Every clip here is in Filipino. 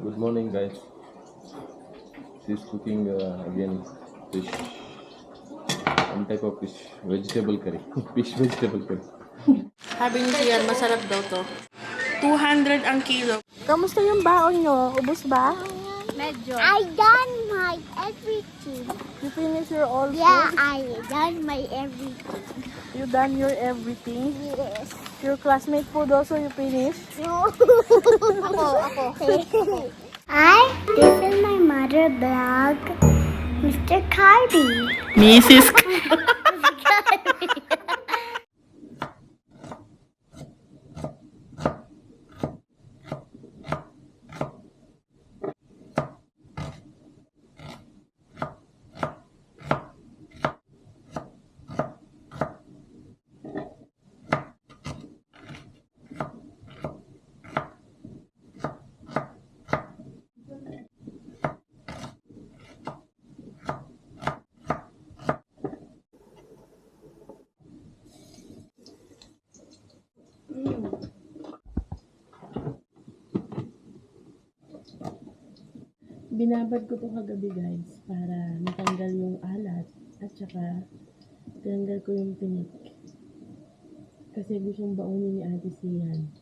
Good morning, guys. She's cooking uh, again fish. One type of fish, vegetable curry. fish vegetable curry. Sabi ni Gian, masarap daw to. 200 ang kilo. Kamusta yung baon nyo? Ubus ba? Medyo. I done my everything. You finish your all Yeah, food? I done my everything. You done your everything? Yes. Your classmate food also you finish? No. ako, ako. Hi, this is my mother blog, Mr. Cardi. Mrs. Binabad ko to kagabi guys para matanggal yung alat at saka tanggal ko yung tinik. Kasi gustong baunin ni Ate Sian.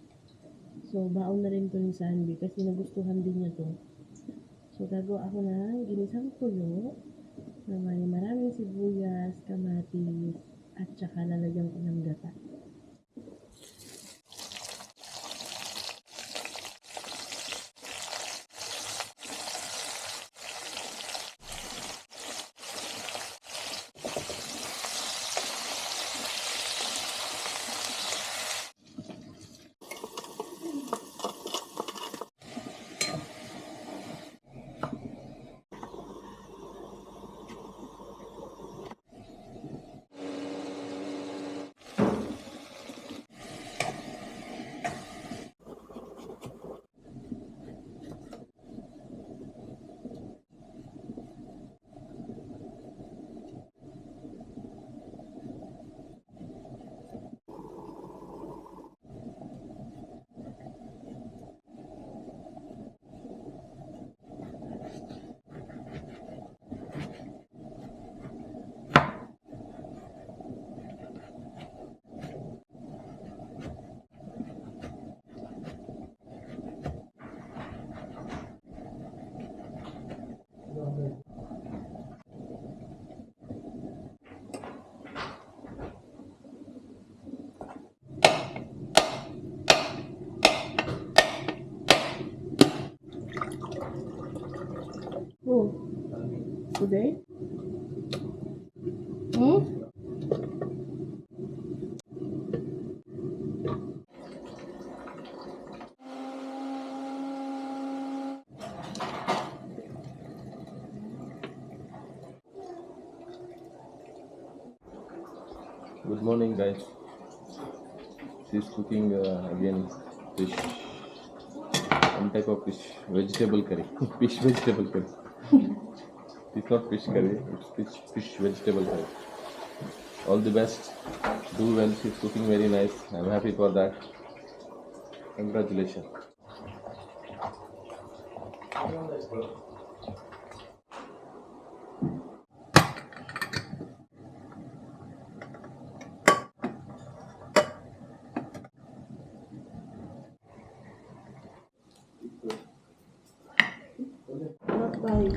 So, baon na rin to ni Sandy kasi nagustuhan din niya to. So, gagawa ako ng ginisang tuyo na may maraming sibuyas, kamatis, at saka lalagyan ko ng gata. Today? Hmm? Good morning, guys. She's cooking uh, again fish. One type of fish, vegetable curry. fish vegetable curry. it's not fish curry, it's fish, fish vegetable curry. All the best. Do well. She's cooking very nice. I'm happy for that. Congratulations. はい、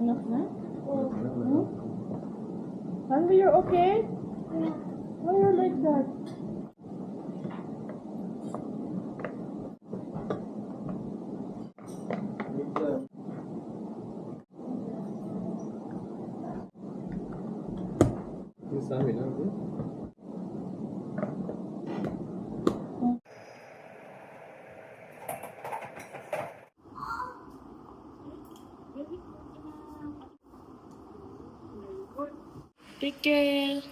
Enough now? Hungry, you're okay? Why are you like that? Take care.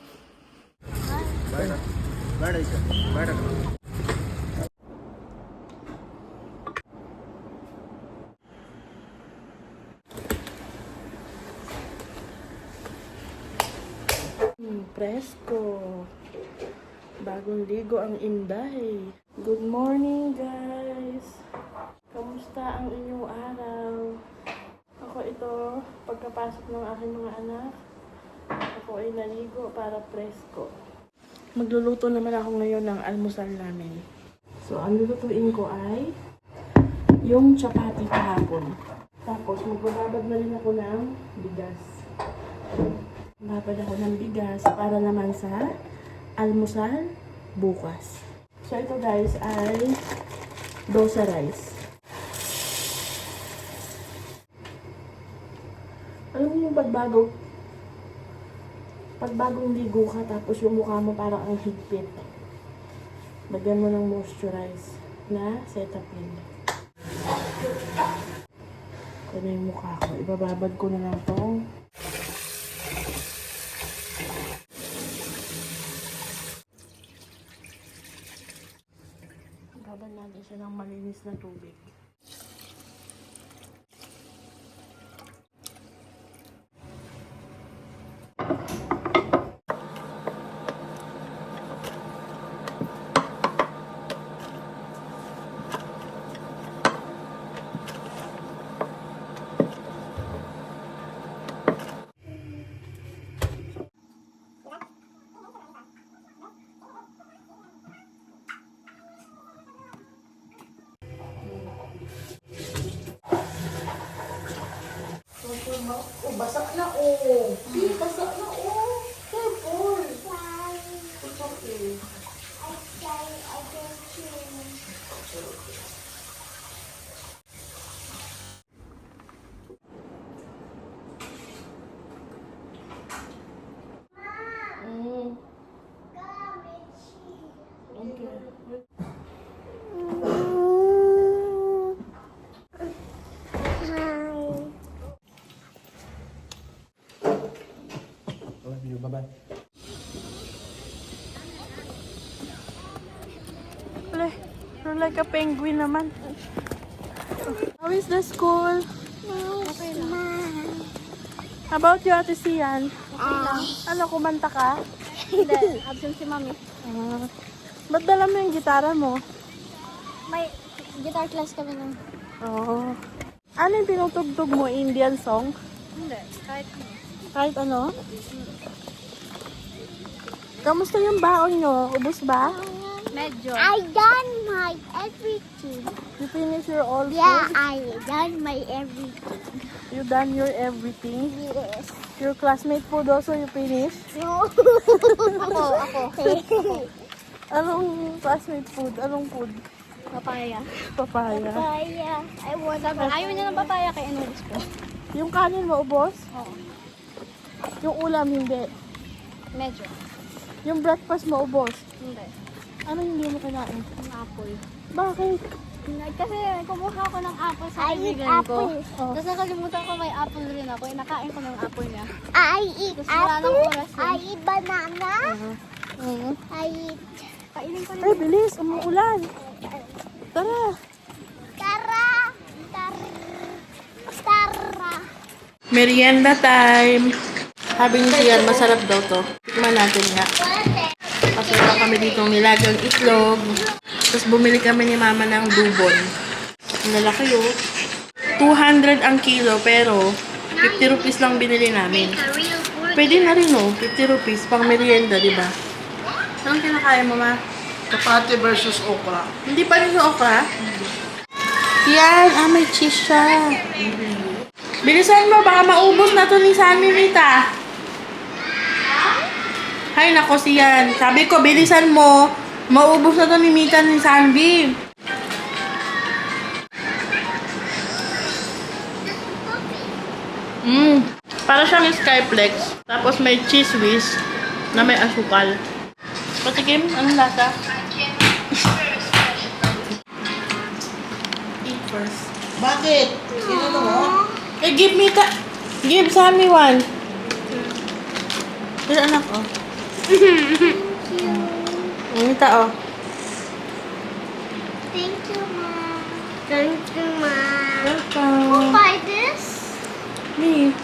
Hmm, presko. Bagong ligo ang inday. Good morning, guys. Kamusta ang inyong araw? Ako ito, pagkapasok ng aking mga anak, ako ay naligo para presko. Magluluto naman ako ngayon ng almusal namin. So, ang lulutuin ko ay yung chapati kahapon. Tapos, magbababad na rin ako ng bigas. Babad ako ng bigas para naman sa almusal bukas. So ito guys ay dosa rice. Alam mo yung pagbago? Pagbagong ligo ka tapos yung mukha mo parang ang higpit. Lagyan mo ng moisturize na Cetaphil. Ito na yung mukha ko. Ibababad ko na lang tong Baban natin siya ng malinis na tubig. You, bye-bye. Wala, you're like a penguin naman. How is the school? How about you, Ate Sian? Ano, kumanta ka? Hindi, absent si mami. Ah. Ba't dala mo yung gitara mo? May guitar class kami nung... Oo. Ano yung tinutugtog mo? Indian song? Hindi, kahit Kahit ano? Kamusta yung baon nyo? Ubus ba? Medyo. I done my everything. You finish your all Yeah, food? I done my everything. You done your everything? Yes. Your classmate food also you finish? No. ako, ako. Anong classmate food? Anong food? Papaya. Papaya. Papaya. I want Sabi, ayaw niya ng papaya kay Anolis ko. Yung kanin mo, ubos? Oo. Yung ulam, hindi. Medyo. Yung breakfast mo, ubos. Hindi. Ano hindi mo kinain? Yung apple. Bakit? Kasi kumuha ako ng apple sa kaibigan ko. Oh. Tapos nakalimutan ko may apple rin ako. Inakain ko ng apple niya. I eat wala oras yun. I eat banana. Mhm. I eat... Kainin ko rin. Ay, bilis. Umuulan. Tara. Tara! Tara! Tara! Merienda time. Sabi ni masarap daw to. Tikman natin nga. Pasok kami dito ng nilagang itlog. Tapos bumili kami ni mama ng dubon. Ang lalaki yun. 200 ang kilo pero 50 rupees lang binili namin. Pwede na rin oh, 50 rupees pang merienda, di ba? Anong kinakain mo, ma? Chapati versus okra. Hindi pa rin sa okra? Yan, ah, may cheese siya. Bilisan mo, baka maubos na to ni Sammy, Rita. Hay, nako siyan. Sabi ko, bilisan mo. Maubos na to ni Mita ni Sanvi. Mmm. Para siyang Skyflex. Tapos may cheese whiz na may asukal. Patikim, anong lasa? Eat first. Bakit? Sino mo? Eh, give me ka. Give Sammy one. Pero anak, oh. Ang oh. Thank you, Mom. Thank you, Mom. Welcome. Who buy this? Me.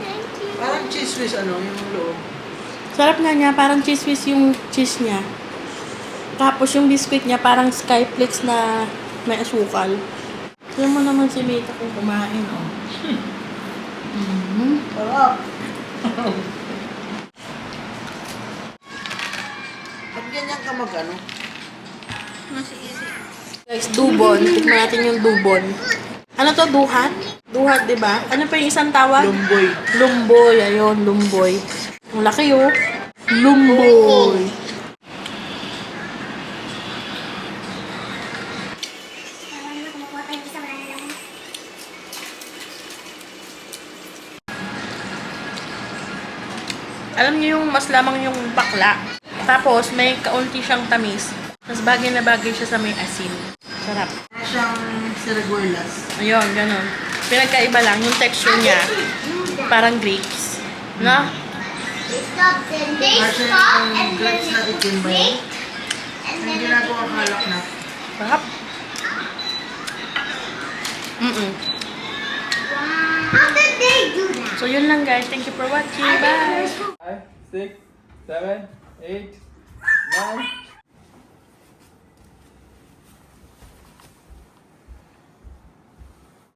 Thank you. Parang cheese whiz ano, yung loob. Sarap nga niya, parang cheese whiz yung cheese niya. Tapos yung biscuit niya, parang skyflakes na may asukal. Tignan mo naman si Mita kung kumain, oh. Sarap. ganyan ka mag ano? Guys, dubon. Tignan natin yung dubon. Ano to, duhat? Duhat, di ba? Ano pa yung isang tawag? Lumboy. Lumboy, ayun, lumboy. Ang laki oh. Lumboy. Alam niyo yung mas lamang yung bakla. Tapos may kaunti siyang tamis. Tapos bagay na bagay siya sa may asin. Sarap. Siyang siriguelas. Ayun, ganun. Pinagkaiba lang yung texture niya. Parang grapes. No? They stop, then they stop, and then ba yun? and Ang then ginagawa kalak na. Sarap. Mm-mm. How did they do that? So yun lang guys. Thank you for watching. Bye! Five, six, seven, eight, nine,